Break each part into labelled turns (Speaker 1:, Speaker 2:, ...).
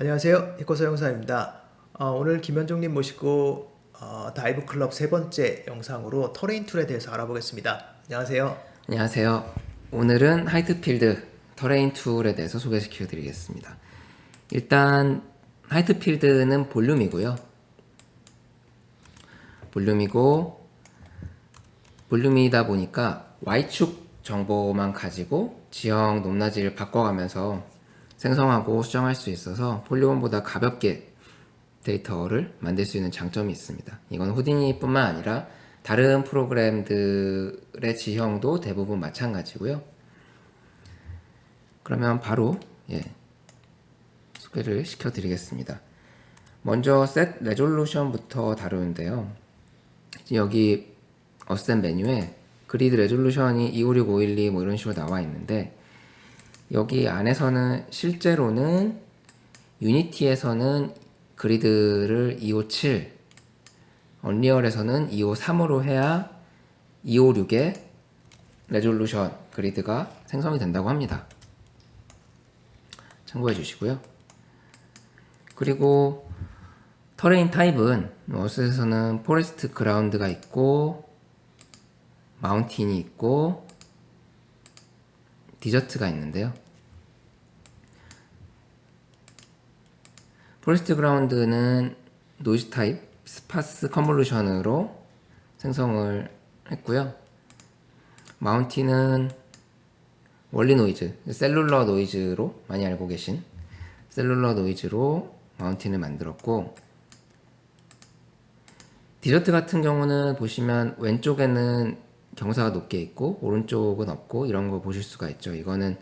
Speaker 1: 안녕하세요. 해코서 영사입니다. 어, 오늘 김현종님 모시고 어, 다이브 클럽 세 번째 영상으로 터레인 툴에 대해서 알아보겠습니다. 안녕하세요.
Speaker 2: 안녕하세요. 오늘은 하이트필드 터레인 툴에 대해서 소개시켜 드리겠습니다. 일단 하이트필드는 볼륨이고요. 볼륨이고 볼륨이다 보니까 Y축 정보만 가지고 지형 높낮이를 바꿔가면서 생성하고 수정할 수 있어서 폴리곤보다 가볍게 데이터를 만들 수 있는 장점이 있습니다. 이건 후디니뿐만 아니라 다른 프로그램들의 지형도 대부분 마찬가지고요. 그러면 바로 예, 소개를 시켜드리겠습니다. 먼저 셋 레졸루션부터 다루는데요. 여기 어센 메뉴에 그리드 레졸루션이 256, 512 뭐 이런 식으로 나와 있는데 여기 안에서는 실제로는 유니티에서는 그리드를 257, 언리얼에서는 253으로 해야 256의 레졸루션 그리드가 생성이 된다고 합니다. 참고해 주시고요. 그리고 터레인 타입은 어스에서는 포레스트 그라운드가 있고 마운틴이 있고 디저트가 있는데요. 포레스트 그라운드는 노이즈 타입 스파스 컨볼루션으로 생성을 했고요. 마운틴은 원리 노이즈, 셀룰러 노이즈로 많이 알고 계신 셀룰러 노이즈로 마운틴을 만들었고 디저트 같은 경우는 보시면 왼쪽에는 경사가 높게 있고 오른쪽은 없고 이런 거 보실 수가 있죠. 이거는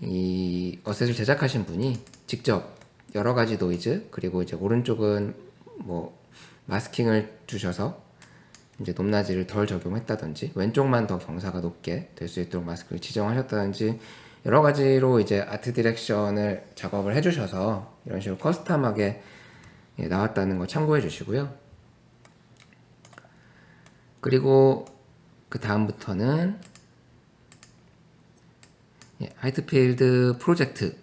Speaker 2: 이 어셋을 제작하신 분이 직접 여러 가지 노이즈 그리고 이제 오른쪽은 뭐 마스킹을 주셔서 이제 높낮이를 덜 적용했다든지 왼쪽만 더 경사가 높게 될 수 있도록 마스크를 지정하셨다든지 여러 가지로 이제 아트 디렉션을 작업을 해주셔서 이런 식으로 커스텀하게 예, 나왔다는 거 참고해 주시고요. 그리고 그 다음부터는 예, 하이트필드 프로젝트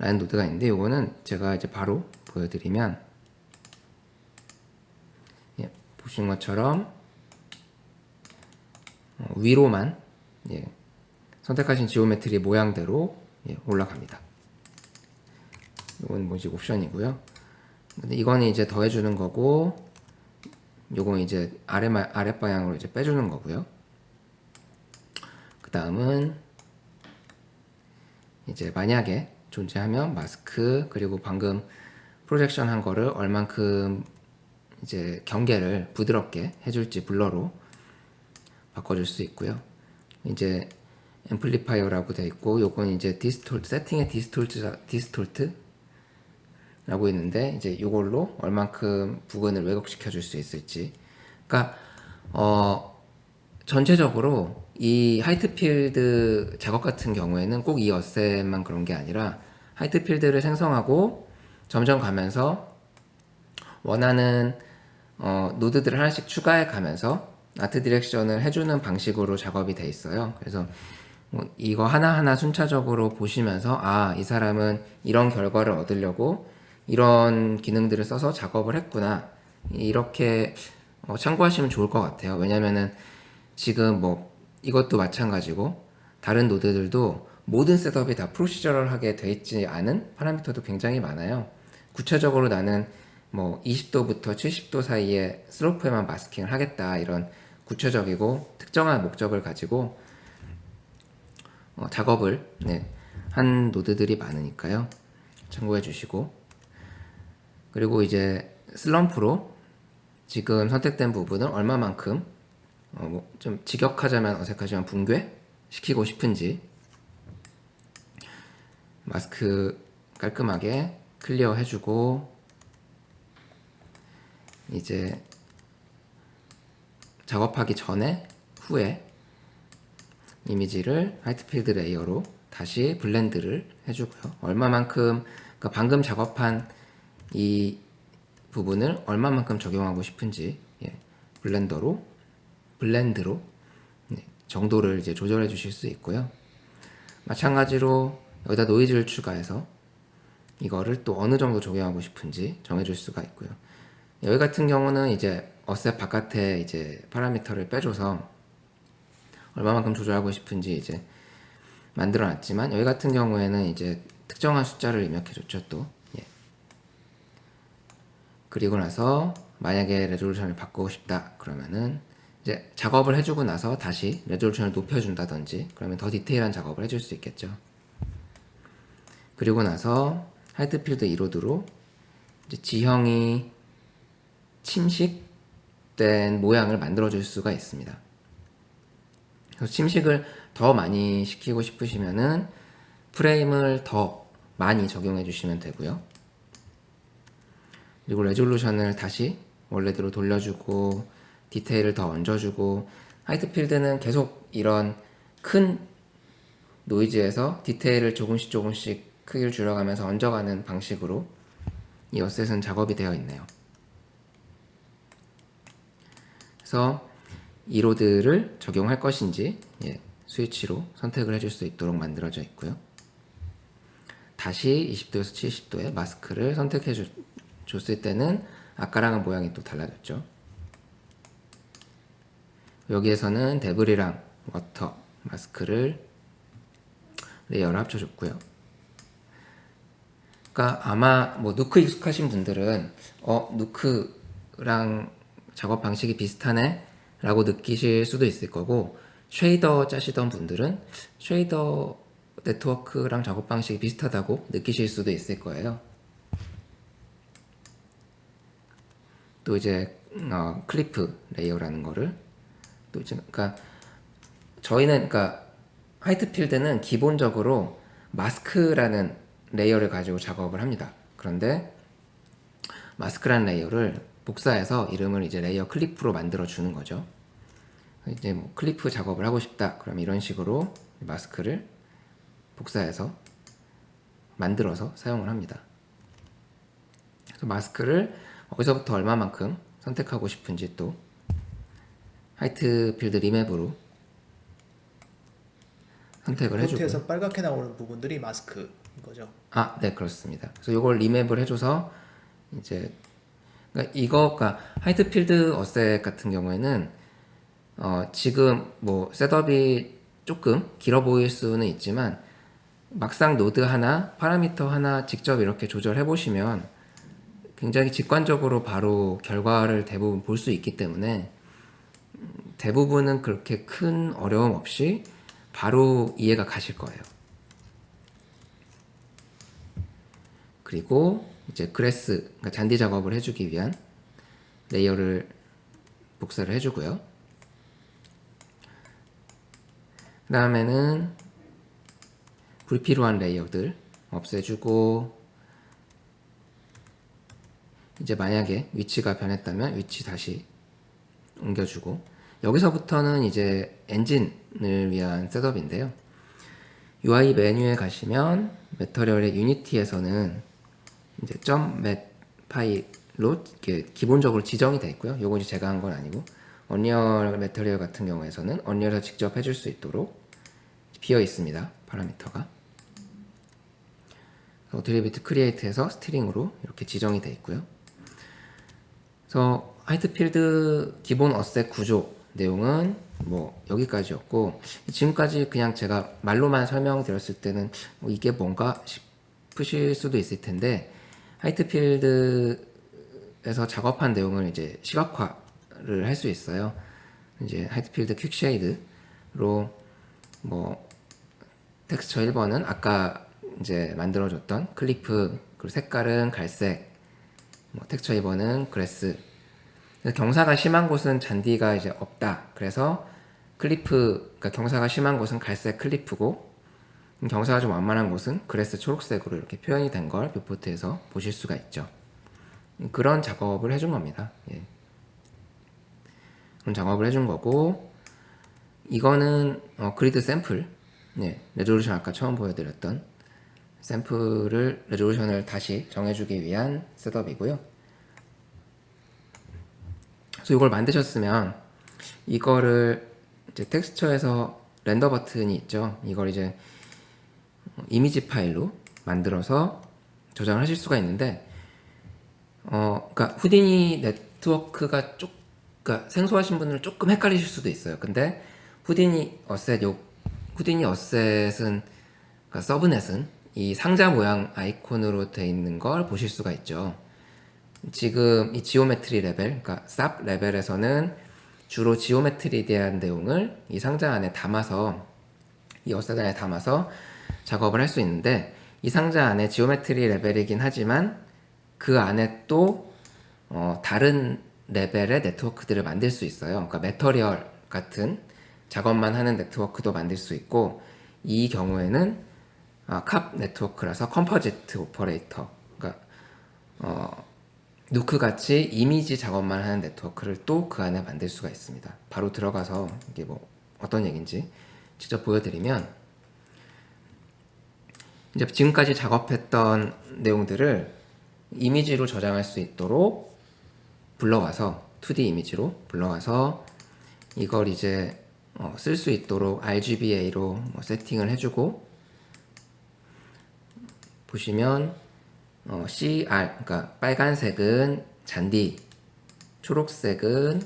Speaker 2: 라는 노드가 있는데 이거는 제가 이제 바로 보여드리면 예, 보시는 것처럼 어, 위로만 예, 선택하신 지오메트리 모양대로 예, 올라갑니다. 이건 뭐지 옵션이고요. 근데 이거는 이제 더해주는 거고 요건 이제 아래 아래 방향으로 이제 빼주는 거고요. 그 다음은 이제 만약에 존재하면 마스크 그리고 방금 프로젝션 한 거를 얼만큼 이제 경계를 부드럽게 해줄지 블러로 바꿔줄 수 있고요. 이제 앰플리파이어라고 되어 있고 요건 이제 디스톨트 세팅의 디스톨트 디스톨트 라고 있는데 이제 이걸로 얼만큼 부근을 왜곡시켜 줄 수 있을지 그러니까 어 전체적으로 이 하이트필드 작업 같은 경우에는 꼭 이 어셋만 그런 게 아니라 하이트필드를 생성하고 점점 가면서 원하는 어, 노드들을 하나씩 추가해 가면서 아트 디렉션을 해주는 방식으로 작업이 돼 있어요. 그래서 뭐 이거 하나하나 순차적으로 보시면서 아, 이 사람은 이런 결과를 얻으려고 이런 기능들을 써서 작업을 했구나. 이렇게 어, 참고하시면 좋을 것 같아요. 왜냐면은 지금 뭐 이것도 마찬가지고 다른 노드들도 모든 셋업이 다 프로시저럴하게 돼 있지 않은 파라미터도 굉장히 많아요. 구체적으로 나는 뭐 20도부터 70도 사이에 슬로프에만 마스킹을 하겠다 이런 구체적이고 특정한 목적을 가지고 어, 작업을 네, 한 노드들이 많으니까요. 참고해 주시고 그리고 이제 슬럼프로 지금 선택된 부분을 얼마만큼 어, 뭐 좀 직역하자면 어색하지만 붕괴 시키고 싶은지 마스크 깔끔하게 클리어 해주고 이제 작업하기 전에 후에 이미지를 하이트필드 레이어로 다시 블렌드를 해주고요. 얼마만큼 그러니까 방금 작업한 이 부분을 얼마만큼 적용하고 싶은지 예, 블렌더로 블렌드로 네, 정도를 이제 조절해 주실 수 있고요. 마찬가지로 여기다 노이즈를 추가해서 이거를 또 어느 정도 적용하고 싶은지 정해줄 수가 있고요. 여기 같은 경우는 이제 어셋 바깥에 이제 파라미터를 빼줘서 얼마만큼 조절하고 싶은지 이제 만들어놨지만 여기 같은 경우에는 이제 특정한 숫자를 입력해줬죠 또. 예. 그리고 나서 만약에 레졸루션을 바꾸고 싶다 그러면은 이제 작업을 해주고 나서 다시 레졸루션을 높여준다든지 그러면 더 디테일한 작업을 해줄 수 있겠죠. 그리고 나서 하이트필드 이로드로 지형이 침식된 모양을 만들어줄 수가 있습니다. 그래서 침식을 더 많이 시키고 싶으시면은 프레임을 더 많이 적용해 주시면 되고요. 그리고 레졸루션을 다시 원래대로 돌려주고 디테일을 더 얹어주고 하이트필드는 계속 이런 큰 노이즈에서 디테일을 조금씩 조금씩 크기를 줄여가면서 얹어가는 방식으로 이 어셋은 작업이 되어 있네요. 그래서 이 로드를 적용할 것인지 예, 스위치로 선택을 해줄 수 있도록 만들어져 있고요. 다시 20도에서 70도의 마스크를 선택해 주, 줬을 때는 아까랑은 모양이 또 달라졌죠. 여기에서는 데브리랑 워터 마스크를 레이어를 합쳐줬고요. 그러니까 아마 뭐 누크 익숙하신 분들은 어 누크랑 작업 방식이 비슷하네 라고 느끼실 수도 있을 거고 쉐이더 짜시던 분들은 쉐이더 네트워크랑 작업 방식이 비슷하다고 느끼실 수도 있을 거예요. 또 이제 어, 클리프 레이어라는 거를 또 이제 그러니까 저희는 그러니까 화이트필드는 기본적으로 마스크라는 레이어를 가지고 작업을 합니다. 그런데 마스크라는 레이어를 복사해서 이름을 이제 레이어 클리프로 만들어 주는 거죠. 이제 뭐 클리프 작업을 하고 싶다. 그럼 이런 식으로 마스크를 복사해서 만들어서 사용을 합니다. 그래서 마스크를 어디서부터 얼마만큼 선택하고 싶은지 또 하이트 필드 리맵으로 선택을 해주고
Speaker 1: 포트에서 빨갛게 나오는 부분들이 마스크인 거죠.
Speaker 2: 아, 네, 그렇습니다. 그래서 이걸 리맵을 해줘서 이제 그러니까 이거가 하이트 필드 어셋 같은 경우에는 어, 지금 뭐 셋업이 조금 길어 보일 수는 있지만 막상 노드 하나, 파라미터 하나 직접 이렇게 조절해 보시면 굉장히 직관적으로 바로 결과를 대부분 볼 수 있기 때문에 음, 대부분은 그렇게 큰 어려움 없이 바로 이해가 가실 거예요. 그리고 이제 그래스 그러니까 잔디 작업을 해주기 위한 레이어를 복사를 해주고요. 그 다음에는 불필요한 레이어들 없애주고 이제 만약에 위치가 변했다면 위치 다시 옮겨주고 여기서부터는 이제 엔진을 위한 셋업인데요. UI 메뉴에 가시면 매터리얼의 유니티에서는 이제 .mat 파일로 기본적으로 지정이 되어 있고요. 요거 이제 제가 한 건 아니고 언리얼 매터리얼 같은 경우에서는 언리얼에서 직접 해줄 수 있도록 비어 있습니다. 파라미터가. 드리비트 크리에이트에서 스트링으로 이렇게 지정이 되어 있고요. 그래서 하이트필드 기본 어셋 구조 내용은 뭐 여기까지였고 지금까지 그냥 제가 말로만 설명드렸을 때는 뭐 이게 뭔가 싶으실 수도 있을 텐데 하이트필드에서 작업한 내용을 이제 시각화를 할 수 있어요. 이제 하이트필드 퀵쉐이드로 뭐 텍스처 1번은 아까 이제 만들어줬던 클리프 그리고 색깔은 갈색 뭐 텍스처 2번은 그래스 경사가 심한 곳은 잔디가 이제 없다. 그래서 클리프, 그러니까 경사가 심한 곳은 갈색 클리프고 경사가 좀 완만한 곳은 그래스 초록색으로 이렇게 표현이 된 걸 뷰포트에서 보실 수가 있죠. 그런 작업을 해준 겁니다. 예. 그런 작업을 해준 거고 이거는 어, 그리드 샘플, 예, 레졸루션 아까 처음 보여드렸던 샘플을 레졸루션을 다시 정해주기 위한 셋업이고요. 그래서 이걸 만드셨으면 이거를 이제 텍스처에서 렌더 버튼이 있죠. 이걸 이제 이미지 파일로 만들어서 저장을 하실 수가 있는데 어, 그러니까 후디니 네트워크가 쪽, 그러니까 생소하신 분들은 조금 헷갈리실 수도 있어요. 근데 후디니 어셋 요 후디니 어셋은 그러니까 서브넷은 이 상자 모양 아이콘으로 되어 있는 걸 보실 수가 있죠. 지금 이 지오메트리 레벨, 그러니까 쌉 레벨에서는 주로 지오메트리에 대한 내용을 이 상자 안에 담아서 이 어셋 안에 담아서 작업을 할 수 있는데 이 상자 안에 지오메트리 레벨이긴 하지만 그 안에 또 어, 다른 레벨의 네트워크들을 만들 수 있어요. 그러니까 메터리얼 같은 작업만 하는 네트워크도 만들 수 있고 이 경우에는 아, 캅 네트워크라서 컴포지트 오퍼레이터 그러니까 어, 누크 같이 이미지 작업만 하는 네트워크를 또 그 안에 만들 수가 있습니다. 바로 들어가서 이게 뭐 어떤 얘기인지 직접 보여드리면 이제 지금까지 작업했던 내용들을 이미지로 저장할 수 있도록 불러와서 2D 이미지로 불러와서 이걸 이제 어, 쓸수 있도록 RGBA로 뭐 세팅을 해주고 보시면 어, CR 그러니까 빨간색은 잔디, 초록색은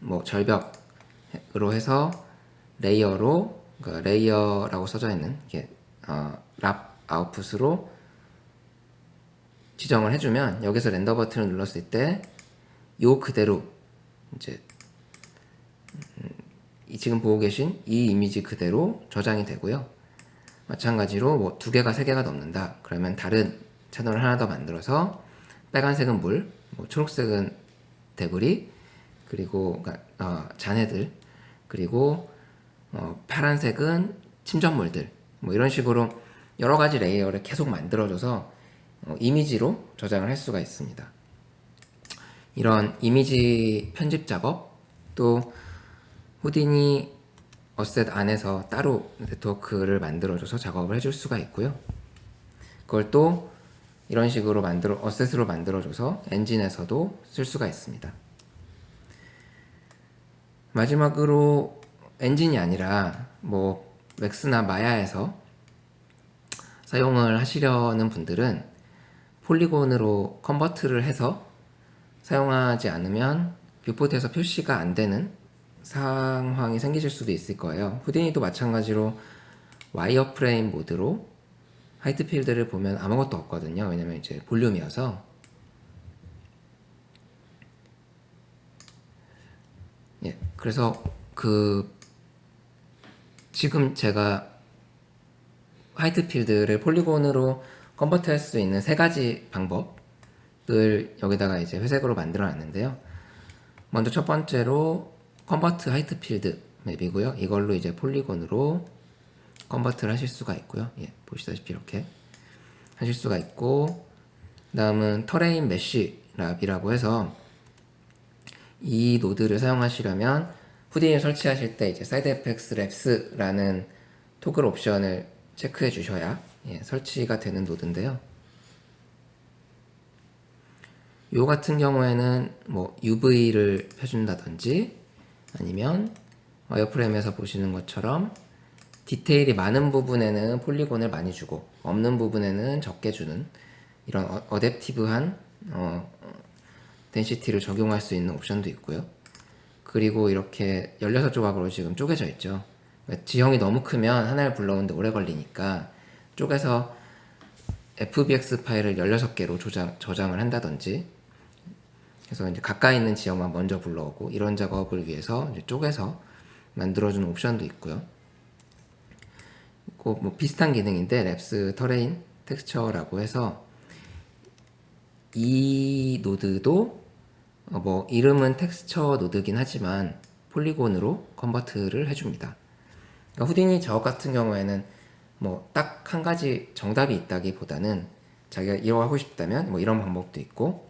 Speaker 2: 뭐 절벽으로 해서 레이어로 그러니까 레이어라고 써져 있는 이게 어, 랍 아웃풋으로 지정을 해주면 여기서 렌더 버튼을 눌렀을 때 요 그대로 이제 음, 이 지금 보고 계신 이 이미지 그대로 저장이 되고요. 마찬가지로 뭐 두 개가 세 개가 넘는다. 그러면 다른 채널을 하나 더 만들어서 빨간색은 물, 뭐 초록색은 데브리, 그리고 그러니까, 어, 잔해들, 그리고 어, 파란색은 침전물들, 뭐 이런 식으로 여러 가지 레이어를 계속 만들어줘서 어, 이미지로 저장을 할 수가 있습니다. 이런 이미지 편집 작업 또 후디니 어셋 안에서 따로 네트워크를 만들어줘서 작업을 해줄 수가 있고요. 그걸 또 이런 식으로 만들어 어셋으로 만들어줘서 엔진에서도 쓸 수가 있습니다. 마지막으로 엔진이 아니라 뭐 맥스나 마야에서 사용을 하시려는 분들은 폴리곤으로 컨버트를 해서 사용하지 않으면 뷰포트에서 표시가 안 되는 상황이 생기실 수도 있을 거예요. 후디니도 마찬가지로 와이어 프레임 모드로 하이트 필드를 보면 아무것도 없거든요. 왜냐면 이제 볼륨이어서. 예, 그래서 그 지금 제가 화이트 필드를 폴리곤으로 컨버트 할 수 있는 세 가지 방법을 여기다가 이제 회색으로 만들어 놨는데요. 먼저 첫 번째로 컨버트 하이트 필드 맵이고요. 이걸로 이제 폴리곤으로 컨버트를 하실 수가 있고요. 예, 보시다시피 이렇게 하실 수가 있고 다음은 터레인 메쉬 랍이라고 해서 이 노드를 사용하시려면 후디니 설치하실 때 이제 사이드 FX 랩스라는 토글 옵션을 체크해 주셔야 예, 설치가 되는 노드인데요. 요 같은 경우에는 뭐 UV를 펴준다든지 아니면 와이어프레임에서 보시는 것처럼 디테일이 많은 부분에는 폴리곤을 많이 주고 없는 부분에는 적게 주는 이런 어, 어댑티브한 어, 덴시티를 적용할 수 있는 옵션도 있고요. 그리고 이렇게 16조각으로 지금 쪼개져 있죠. 그러니까 지형이 너무 크면 하나를 불러오는데 오래 걸리니까 쪼개서 FBX 파일을 16개로 조장, 저장을 한다든지 그래서 이제 가까이 있는 지역만 먼저 불러오고 이런 작업을 위해서 쪼개서 만들어주는 옵션도 있고요. 꼭 뭐 비슷한 기능인데 랩스 터레인 텍스처라고 해서 이 노드도 어, 뭐 이름은 텍스처 노드긴 하지만 폴리곤으로 컨버트를 해줍니다. 그러니까 후디니 작업 같은 경우에는 뭐 딱 한 가지 정답이 있다기보다는 자기가 이거 하고 싶다면 뭐 이런 방법도 있고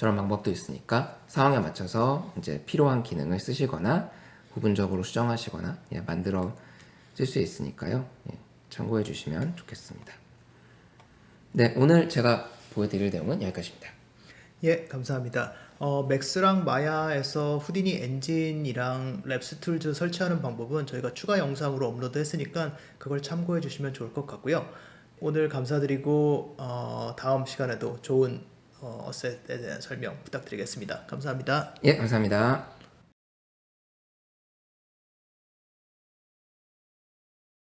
Speaker 2: 저런 방법도 있으니까 상황에 맞춰서 이제 필요한 기능을 쓰시거나 부분적으로 수정하시거나 예, 만들어 쓸 수 있으니까요. 예, 참고해 주시면 좋겠습니다. 네, 오늘 제가 보여드릴 내용은 여기까지입니다.
Speaker 1: 예, 감사합니다. 어, 맥스랑 마야에서 후디니 엔진이랑 랩스 툴즈 설치하는 방법은 저희가 추가 영상으로 업로드 했으니까 그걸 참고해 주시면 좋을 것 같고요. 오늘 감사드리고 어, 다음 시간에도 좋은 어, 어셋에 대한 설명 부탁드리겠습니다. 감사합니다.
Speaker 2: 예, 감사합니다.